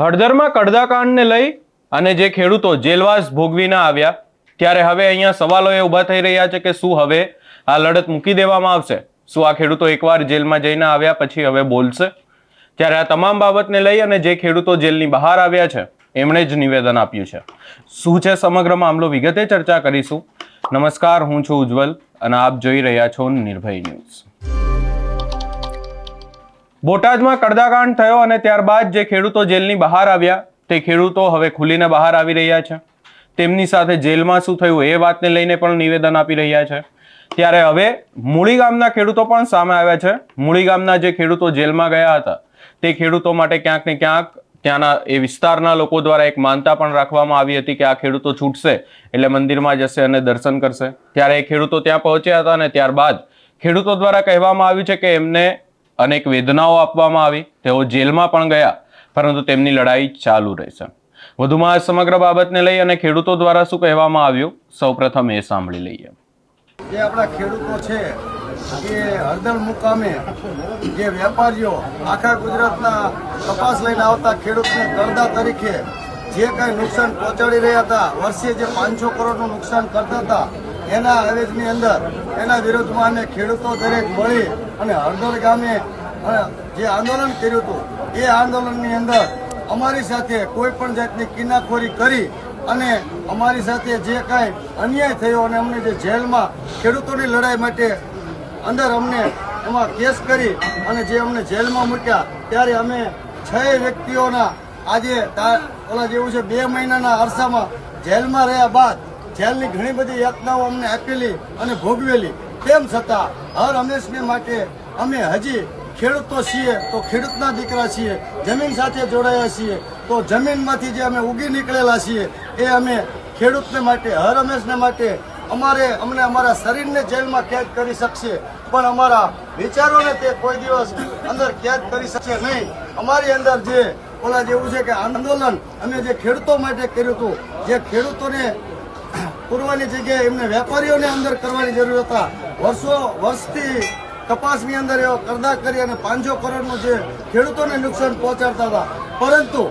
હળદરમાં કડદાકાંડને લઈ અને જે ખેડૂતો જેલવાસ ભોગવીને આવ્યા, ત્યારે હવે અહીંયા સવાલો એ ઊભા થઈ રહ્યા છે કે શું હવે આ લડત મૂકી દેવામાં આવશે? શું આ ખેડૂતો એકવાર જેલમાં જઈને આવ્યા પછી હવે બોલશે? ત્યારે આ તમામ બાબતને લઈ અને જે ખેડૂતો જેલની બહાર આવ્યા છે, એમણે જ નિવેદન આપ્યું છે. શું છે સમગ્ર મામલો? વિગતે ચર્ચા કરીશું. નમસ્કાર, હું છું ઉજ્જવલ અને આપ જોઈ રહ્યા છો નિર્ભય ન્યૂઝ. બોટાદમાં કડદાકાંડ થયો અને ત્યારબાદ જે ખેડૂતો જેલની બહાર આવ્યા, તે ખેડૂતો હવે ખુલીને બહાર આવી રહ્યા છે. તેમની સાથે જેલમાં શું થયું એ વાતને લઈને પણ નિવેદન આપી રહ્યા છે. ત્યારે હવે મૂળી ગામના ખેડૂતો પણ સામે આવ્યા છે. મૂળી ગામના જે ખેડૂતો જેલમાં ગયા હતા, તે ખેડૂતો માટે ક્યાંક ને ક્યાંક ત્યાંના એ વિસ્તારના લોકો દ્વારા એક માનતા પણ રાખવામાં આવી હતી કે આ ખેડૂતો છૂટશે, એટલે મંદિરમાં જશે અને દર્શન કરશે. ત્યારે એ ખેડૂતો ત્યાં પહોંચ્યા હતા અને ત્યારબાદ ખેડૂતો દ્વારા કહેવામાં આવ્યું છે કે એમને અનેક વેદનાઓ આપવામાં આવી. તેઓ જેલમાં પણ ગયા, પરંતુ તેમની લડાઈ ચાલુ રહેશે. વધુમાં આ સમગ્ર બાબતને લઈ અને ખેડૂતો દ્વારા શું કહેવામાં આવ્યું? સૌપ્રથમ એ સાંભળી લઈએ. જે આપણા ખેડૂતો છે એ હળદર મુકામે જે વેપારીઓ આખા ગુજરાતના કપાસ લઈને આવતા ખેડૂતને કરદા તરીકે જે કાંઈ નુકસાન પહોંચાડી રહ્યા હતા, વર્ષે જે પાંચસો કરોડનું નુકસાન કરતા હતા, એના અવેજની અંદર એના વિરોધમાં અમે ખેડૂતો દરેક મળી અને હળદર ગામે જે આંદોલન કર્યું હતું, એ આંદોલનની અંદર અમારી સાથે કોઈ પણ જાતની કિનાખોરી કરી અને અમારી સાથે જે કાંઈ અન્યાય થયો અને અમને જે જેલમાં ખેડૂતોની લડાઈ માટે અંદર અમને એમાં કેસ કરી અને જે અમને જેલમાં મૂક્યા, ત્યારે અમે છ વ્યક્તિઓના આજે ઓલા જેવું છે, બે મહિનાના અરસામાં જેલમાં રહ્યા બાદ જેલની ઘણી બધી યાતનાઓ અમને આપેલી અને ભોગવેલી. તેમ છતાં, હર હંમેશને માટે અમે હજી ખેડૂતો છીએ, તો ખેડૂતના દીકરા છીએ, જમીન સાથે જોડાયા છીએ, તો જમીનમાંથી જે અમે ઉગી નીકળેલા છીએ, એ અમે ખેડૂતને માટે, હર હંમેશને માટે અમારે, અમને અમારા શરીરને જેલમાં કેદ કરી શકશે, પણ અમારા વિચારોને તે કોઈ દિવસ અંદર કેદ કરી શકશે નહીં. અમારી અંદર જે, ઓલા જેવું છે કે આંદોલન, અમે જે ખેડૂતો માટે કર્યું હતું, જે ખેડૂતોને પૂરવાની જગ્યાએ એમને વેપારીઓને અંદર કરવાની જરૂર હતા. વર્ષો, વર્ષથી કપાસની અંદર એવો કરદા કરી અને પાંચસો કરોડનું જે ખેડૂતોને નુકસાન પહોંચાડતા હતા. પરંતુ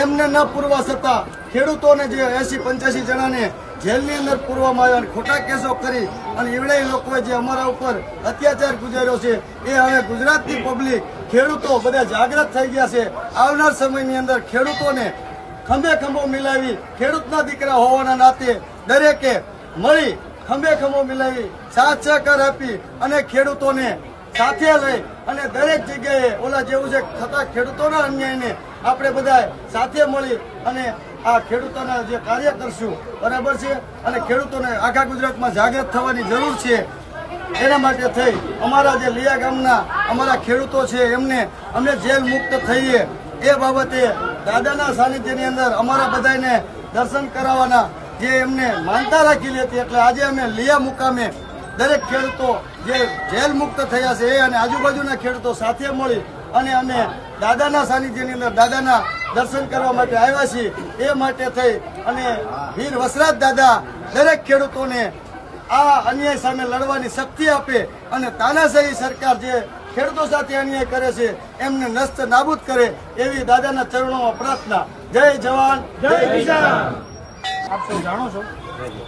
એમને ન પૂરવા છતાં ખેડૂતોને જે એસી પંચ્યાસી જણાને જેલની અંદર પૂરવામાં આવ્યા અને ખોટા કેસો કરી અને એવડે લોકોએ જે અમારા ઉપર અત્યાચાર ગુજાર્યો છે, એ હવે ગુજરાતની પબ્લિક, ખેડૂતો બધા જાગૃત થઈ ગયા છે. આવનાર સમયની અંદર ખેડૂતોને ખંભે ખંભો મિલાવી ખેડૂતના દીકરા હોવાના નાતે દરેકે મળી ખંભે ખંભો મિલાવી સાથ સહકાર આપી અને ખેડૂતોને સાથે લઈ અને દરેક જગ્યાએ ઓલા જેવું છે થતા ખેડૂતોના અન્યાયને આપણે બધા સાથે મળી અને આ ખેડૂતોના જે કાર્ય કરશું બરાબર છે? અને ખેડૂતોને આખા ગુજરાતમાં જાગૃત થવાની જરૂર છે. એના માટે થઈ અમારા જે લીયા ગામના અમારા ખેડૂતો છે, એમને અમે જેલ મુક્ત થઈએ. એ બાબતે દાદાના સાનિધ્યની અંદર અમારા બધાને દર્શન કરાવવાના જે એમને માનતા રાખેલી હતી, એટલે આજે અમે લીયા મુકામે દરેક ખેડૂતો જે જેલ મુક્ત થયા છે, એ અને આજુબાજુના ખેડૂતો સાથે મળી અને અમે દાદાના સાનિધ્યની અંદર દાદાના દર્શન કરવા માટે આવ્યા છીએ. એ માટે થઈ અને વીર વસરાજ દાદા દરેક ખેડૂતોને આ અન્યાય સામે લડવાની શક્તિ આપે અને તાનાશાહી સરકાર જે ખેડૂતો સાથે અન્યાય કરે છે, એમને નષ્ટ નાબૂદ કરે એવી દાદાના ચરણોમાં પ્રાર્થના. જય જવાન, જય કિસાન. આપ સૌ જાણો છો.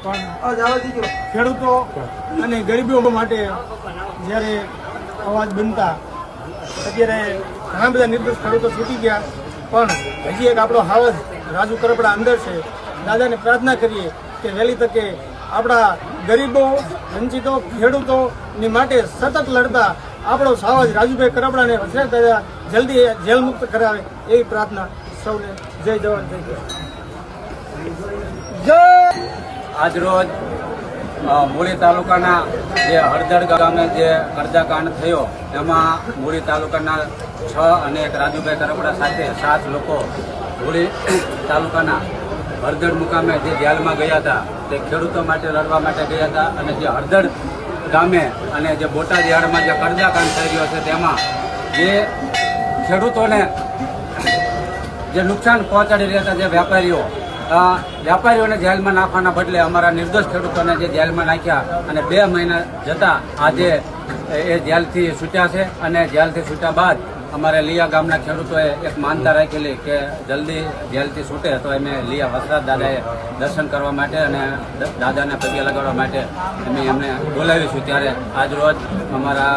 પણ ખેડૂતો અને ગરીબીઓ માટે જ્યારે અવાજ બનતા અત્યારે ઘણા બધા નિર્દોષ ખેડૂતો છૂટી ગયા. પણ હજી એક આપણો હાવજ રાજુ કરપડા અંદર છે. દાદાને પ્રાર્થના કરીએ કે વહેલી તકે આપણા ગરીબો વંચિતો ખેડૂતોની માટે સતત લડતા આપણો સાવજ રાજુભાઈ કરપડાને વસરાજ દાદા જલ્દી જેલ મુક્ત કરાવે એવી પ્રાર્થના સૌને. જય જવાન જય કિસાન આજરોજ રોજ મૂળી તાલુકાના જે હળદર ગામે જે કરદાકાંડ થયો, એમાં મૂળી તાલુકાના છ અને એક રાજુભાઈ કરપડા સાથે સાત લોકો મૂળી તાલુકાના હળદર મુકામે જે જેલમાં ગયા હતા, તે ખેડૂતો માટે લડવા માટે ગયા હતા અને જે હળદર ગામે અને જે બોટાદ યાર્ડમાં જે કરદાકાંડ થઈ રહ્યો છે, તેમાં જે ખેડૂતોને જે નુકસાન પહોંચાડી રહ્યા હતા, જે વેપારીઓ અ, વેપારીઓને જેલમાં નાખવાના બદલે અમારા નિર્દોષ ખેડૂતોને જે જેલમાં નાખ્યા અને બે મહિના જતા આજે એ જેલથી છૂટ્યા છે અને જેલથી છૂટ્યા બાદ અમારે લીયા ગામના ખેડૂતોએ એક માનતા રાખેલી કે જલ્દી જેલથી છૂટે તો અમે લીયા વસરાજ દાદાએ દર્શન કરવા માટે અને દાદાને પગે લગાડવા માટે અમે એમને બોલાવીશું ત્યારે આજ રોજ અમારા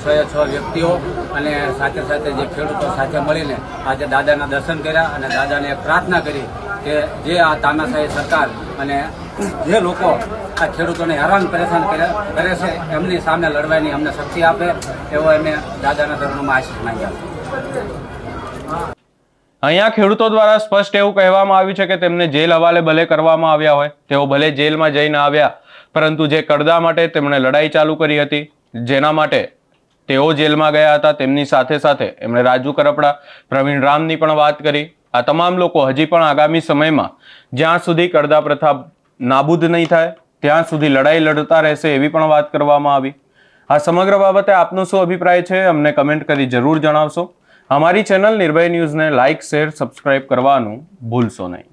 છ એ છ વ્યક્તિઓ અને સાથે સાથે જે ખેડૂતો સાથે મળીને આજે દાદાના દર્શન કર્યા અને દાદાને પ્રાર્થના કરી કે જે આ તાનાશાહી સરકાર અને જે લોકો આ ખેડૂતોને હેરાન પરેશાન કરે છે, એમની સામે લડવાની અમને શક્તિ આપે, એવો એમને દાદાના ધર્મમાં આશીષ માંગ્યા અહીંયા ખેડૂતો દ્વારા સ્પષ્ટ એવું કહેવામાં આવ્યું છે કે તેમને જેલ હવાલે ભલે કરવામાં આવ્યા હોય, તેઓ ભલે જેલમાં જઈને આવ્યા, પરંતુ જે કડદા માટે તેમણે લડાઈ ચાલુ કરી હતી, જેના માટે તેઓ જેલમાં ગયા હતા, તેમની સાથે સાથે એમણે રાજુ કરપડા, પ્રવીણ રામની પણ વાત કરી. આ તમામ લોકો હજી પણ આગામી સમયમાં જ્યાં સુધી કડદા પ્રથા નાબૂદ નહીં થાય, ત્યાં સુધી લડાઈ લડતા રહેશે એવી પણ વાત કરવામાં આવી. આ સમગ્ર બાબતે આપનો શું અભિપ્રાય છે, અમને કમેન્ટ કરી જરૂર જણાવશો. અમારી ચેનલ નિર્ભય ન્યૂઝને લાઇક, શેર, સબસ્ક્રાઇબ કરવાનું ભૂલશો નહીં.